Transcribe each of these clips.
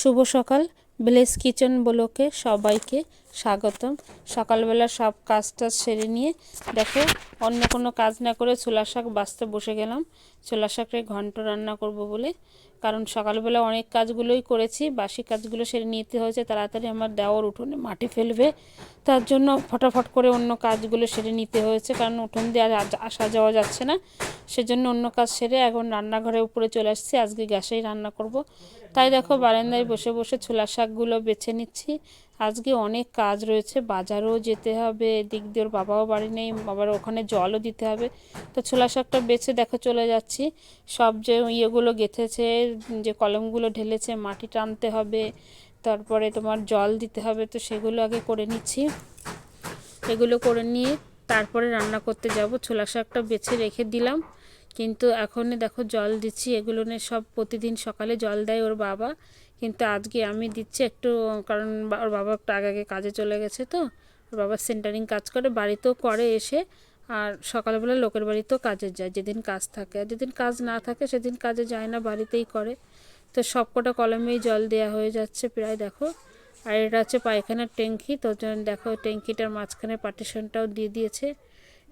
শুভ সকাল। Bless kitchen ব্লকে সবাইকে স্বাগতম। সকালবেলা সব কাজ টাজ সেরে নিয়ে দেখো, অন্য কোনো কাজ না করে ছোলা শাক বাঁচতে বসে গেলাম। ছোলা শাকের ঘন্ট রান্না করব বলে। কারণ সকালবেলা অনেক কাজগুলোই করেছি, বাসি কাজগুলো সেরে নিতে হয়েছে, তাড়াতাড়ি আমার দেওয়ার উঠোনে মাটি ফেলবে। তার জন্য ফটাফট করে অন্য কাজগুলো সেরে নিতে হয়েছে, কারণ উঠোন দিয়ে আর আসা যাওয়া যাচ্ছে না। সেজন্য অন্য কাজ সেরে এখন রান্নাঘরের উপরে চলে আসছি, আজকে গ্যাসেই রান্না করব। তাই দেখো বারান্দায় বসে বসে ছোলা শাকগুলো বেছে নিচ্ছি। আজকে অনেক কাজ রয়েছে, বাজারও যেতে হবে, এদিক দিয়ে ওর বাবাও বাড়ি নেই, আবার ওখানে জলও দিতে হবে। তো ছোলা শাকটা বেছে দেখো চলে যাচ্ছি। সব যে ইয়েগুলো গেঁথেছে, যে কলমগুলো ঢেলেছে, মাটি টানতে হবে, তারপরে তোমার জল দিতে হবে, তো সেগুলো আগে করে নিচ্ছি। এগুলো করে নিয়ে তারপরে রান্না করতে যাব। ছোলা শাকটা বেছে রেখে দিলাম। কিন্তু এখন দেখো জল দিচ্ছি, এগুলো সব প্রতিদিন সকালে জল দেয় ওর বাবা। কিন্তু আজকে আমি দিচ্ছি একটু, কারণ ওর বাবা একটু আগে আগে কাজে চলে গেছে তো। ওর বাবা সেন্টারিং কাজ করে, বাড়িতেও করে এসে। আর সকালবেলা লোকের বাড়িতেও কাজে যায়, যেদিন কাজ থাকে। আর যেদিন কাজ না থাকে, সেদিন কাজে যায় না, বাড়িতেই করে। তো সবকটা কলমেই জল দেওয়া হয়ে যাচ্ছে প্রায়, দেখো। আর এটা হচ্ছে পায়খানার ট্যাঙ্কি তো দেখো ট্যাঙ্কিটার মাঝখানে পার্টিশনটাও দিয়ে দিয়েছে।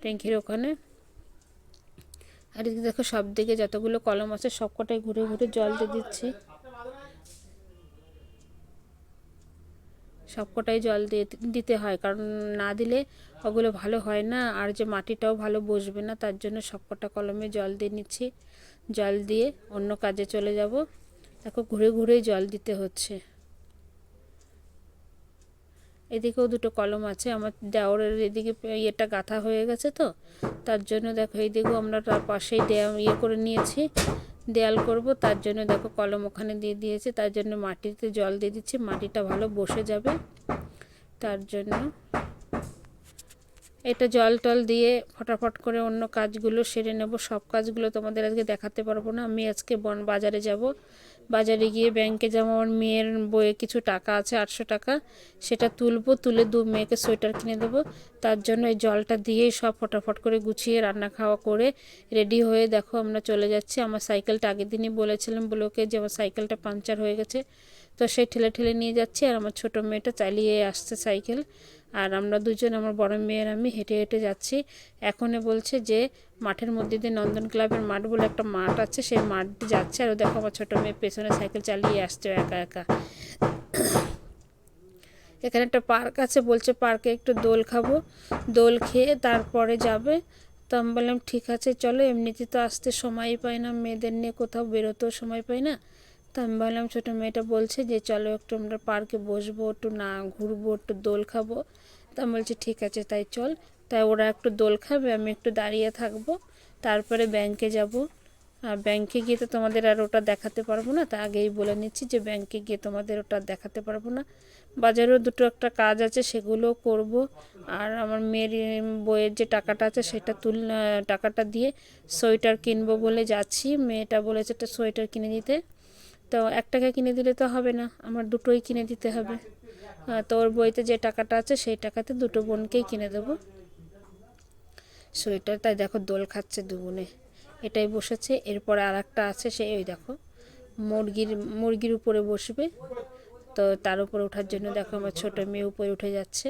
ট্যাঙ্কির ওখানে। আর এদিকে দেখো সব দিকে যতগুলো কলম আছে, সবকটাই ঘুরে ঘুরে জল দিয়ে দিচ্ছি। সবকটাই জল দিয়ে দিতে হয়, কারণ না দিলে ওগুলো ভালো হয় না, আর যে মাটিটাও ভালো বসবে না, তার জন্য সবকটা কলমে জল দিয়ে নিচ্ছি। জল দিয়ে অন্য কাজে চলে যাব। দেখো ঘুরে ঘুরেই জল দিতে হচ্ছে। এদিকেও দুটো কলম আছে, আমার দেওরের এদিকে ইয়েটা গাঁথা হয়ে গেছে তো তার জন্য দেখো, এই দেখো আমরা তার পাশেই ইয়ে করে নিয়েছি, দেয়াল করব। তার জন্য দেখো কলম ওখানে দিয়ে দিয়েছে। তার জন্য মাটিতে জল দিয়ে দিচ্ছি, মাটিটা ভালো বসে যাবে। তার জন্য এটা জল টল দিয়ে ফটাফট করে অন্য কাজগুলো সেরে নেব। সব কাজগুলো তোমাদের আজকে দেখাতে পারব না। আমি আজকে বন বাজারে যাব। বাজারে গিয়ে ব্যাংকে যেমন আমার মেয়ের বইয়ে কিছু টাকা আছে, আটশো টাকা, সেটা তুলবো, তুলে দু মেয়েকে সোয়েটার কিনে দেবো। তার জন্য এই জলটা দিয়েই সব ফটাফট করে গুছিয়ে রান্না খাওয়া করে রেডি হয়ে দেখো আমরা চলে যাচ্ছি। আমার সাইকেলটা আগের দিনই বলেছিলাম ব্লকে যে আমার সাইকেলটা পাংচার হয়ে গেছে। তো সেই ঠেলে ঠেলে নিয়ে যাচ্ছি আর আমার ছোটো মেয়েটা চালিয়ে আসছে সাইকেল। আর আমরা দুজন, আমার বড় মেয়ের আমি হেঁটে হেঁটে যাচ্ছি। এখনে বলছে যে, মাঠের মধ্যে দিয়ে নন্দন ক্লাবের মাঠ বলে একটা মাঠ আছে, সেই মাঠ দিয়ে যাচ্ছে। আর ও দেখো, আমার ছোটো মেয়ে পেছনে সাইকেল চালিয়ে আসছে একা একা। এখানে একটা পার্ক আছে, বলছে পার্কে একটু দোল খাব। দোল খেয়ে তারপরে যাবে। তো আমি বললাম, ঠিক আছে, চলো। এমনিতে তো আসতে সময়ই পাই না, মেয়েদের নিয়ে কোথাও বেরোতেও সময় পাই না। তো আমি বললাম, ছোটো মেয়েটা বলছে যে, চলো একটু আমরা পার্কে বসবো, একটু না ঘুরবো, একটু দোল খাব। তা আমি বলছি, ঠিক আছে, তাই চল। তাই ওরা একটু দোল খাবে, আমি একটু দাঁড়িয়ে থাকব, তারপরে ব্যাংকে যাব। আর ব্যাংকে গিয়ে তো তোমাদের আর ওটা দেখাতে পারব না, তা আগেই বলে নিচ্ছি যে, ব্যাংকে গিয়ে তোমাদের ওটা দেখাতে পারব না। বাজারেও দুটো একটা কাজ আছে, সেগুলোও করব। আর আমার মেয়ের বইয়ের যে টাকাটা আছে, সেটা তুল টাকাটা দিয়ে সোয়েটার কিনবো বলে যাচ্ছি। মেয়েটা বলেছে একটা সোয়েটার কিনে দিতে। তো এক টাকা কিনে দিলে তো হবে না, আমার দুটোই কিনে দিতে হবে। তো ওর বইতে যে টাকাটা আছে সেই টাকাতে দুটো বোনকেই কিনে দেবো। সোয়েটার, তাই দেখো দোল খাচ্ছে দুগুনে এটাই বসেছে, এরপরে আর একটা আছে সেই ওই দেখো, মুরগির মুরগির উপরে বসবে। তো তার উপরে ওঠার জন্য দেখো আমার ছোটো মেয়ে উপরে উঠে যাচ্ছে।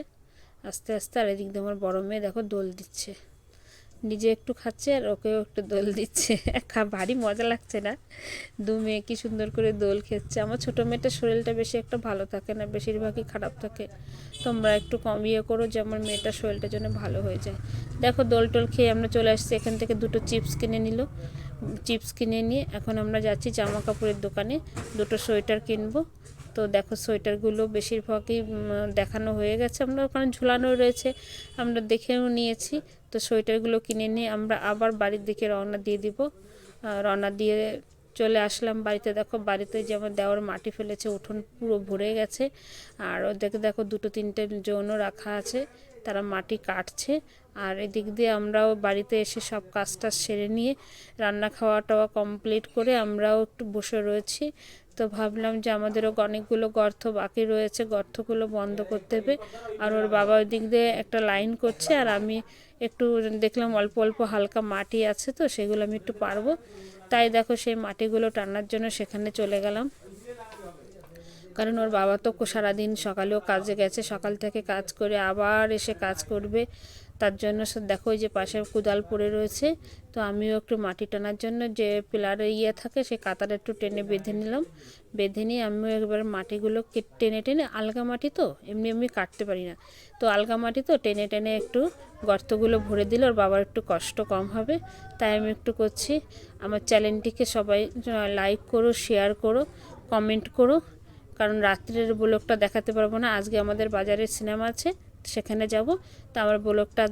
আস্তে আস্তে আর এদিক দিয়ে আমার বড়ো মেয়ে দেখো দোল দিচ্ছে। নিজে একটু খাচ্ছে আর ওকেও একটু দোল দিচ্ছে। ভারী মজা লাগছে না? দু মেয়ে কি সুন্দর করে দোল খেচ্ছে আমার ছোটো মেয়েটার শরীরটা বেশি একটা ভালো থাকে না, বেশিরভাগই খারাপ থাকে। তোমরা একটু কম ইয়ে করো যে আমার মেয়েটার শরীরটা যেন ভালো হয়ে যায়। দেখো, দোল টোল খেয়ে আমরা চলে আসছি। এখান থেকে দুটো চিপস কিনে নিল। চিপস কিনে নিয়ে এখন আমরা যাচ্ছি জামা কাপড়ের দোকানে। দুটো সোয়েটার কিনবো। তো দেখো সোয়েটারগুলো বেশিরভাগই দেখানো হয়ে গেছে আমরা ওখানে ঝুলানো রয়েছে, আমরা দেখেও নিয়েছি। তো সোয়েটারগুলো কিনে নিয়ে আমরা আবার বাড়ির দিকে রওনা দিয়ে দিব। রওনা দিয়ে চলে আসলাম বাড়িতে। দেখো বাড়িতে যেমন দেওয়ার মাটি ফেলেছে, উঠোন পুরো ভরে গেছে। আর ওদেরকে দেখো দুটো তিনটে যৌন রাখা আছে, তারা মাটি কাটছে। আর এদিক দিয়ে আমরাও বাড়িতে এসে সব কাজ টাজ সেরে নিয়ে রান্না খাওয়া টাওয়া কমপ্লিট করে আমরাও একটু বসে রয়েছি। তো ভাবলাম যে আমাদেরও অনেকগুলো গর্ত বাকি রয়েছে, গর্তগুলো বন্ধ করতে হবে। আর ওর বাবা ওই দিক দিয়ে একটা লাইন করছে আর আমি একটু দেখলাম অল্প অল্প হালকা মাটি আছে তো, সেগুলো আমি একটু পারব। তাই দেখো সেই মাটিগুলো টানার জন্য সেখানে চলে গেলাম। কারণ ওর বাবা তো সারাদিন সকালেও কাজে গেছে, সকাল থেকে কাজ করে আবার এসে কাজ করবে। তার জন্য দেখো ওই যে পাশে কুদাল পড়ে রয়েছে, তো আমিও একটু মাটি টানার জন্য যে পিলারে ইয়ে থাকে সেই কাতারে একটু টেনে বেঁধে নিলাম। বেঁধে নিয়ে আমিও একবার মাটিগুলো টেনে টেনে, আলগা মাটি তো, এমনি এমনি কাটতে পারি না। তো আলগা মাটি তো টেনে টেনে একটু গর্তগুলো ভরে দিলে ওর বাবার একটু কষ্ট কম হবে, তাই আমি একটু করছি। আমার চ্যানেলটিকে সবাই লাইক করো শেয়ার করো কমেন্ট করো, কারণ রাত্রের ব্লগটা দেখাতে পারব না, আজকে আমাদের বাজারে সিনেমা আছে, সেখানে যাব। তো আমার ব্লগটা আজকে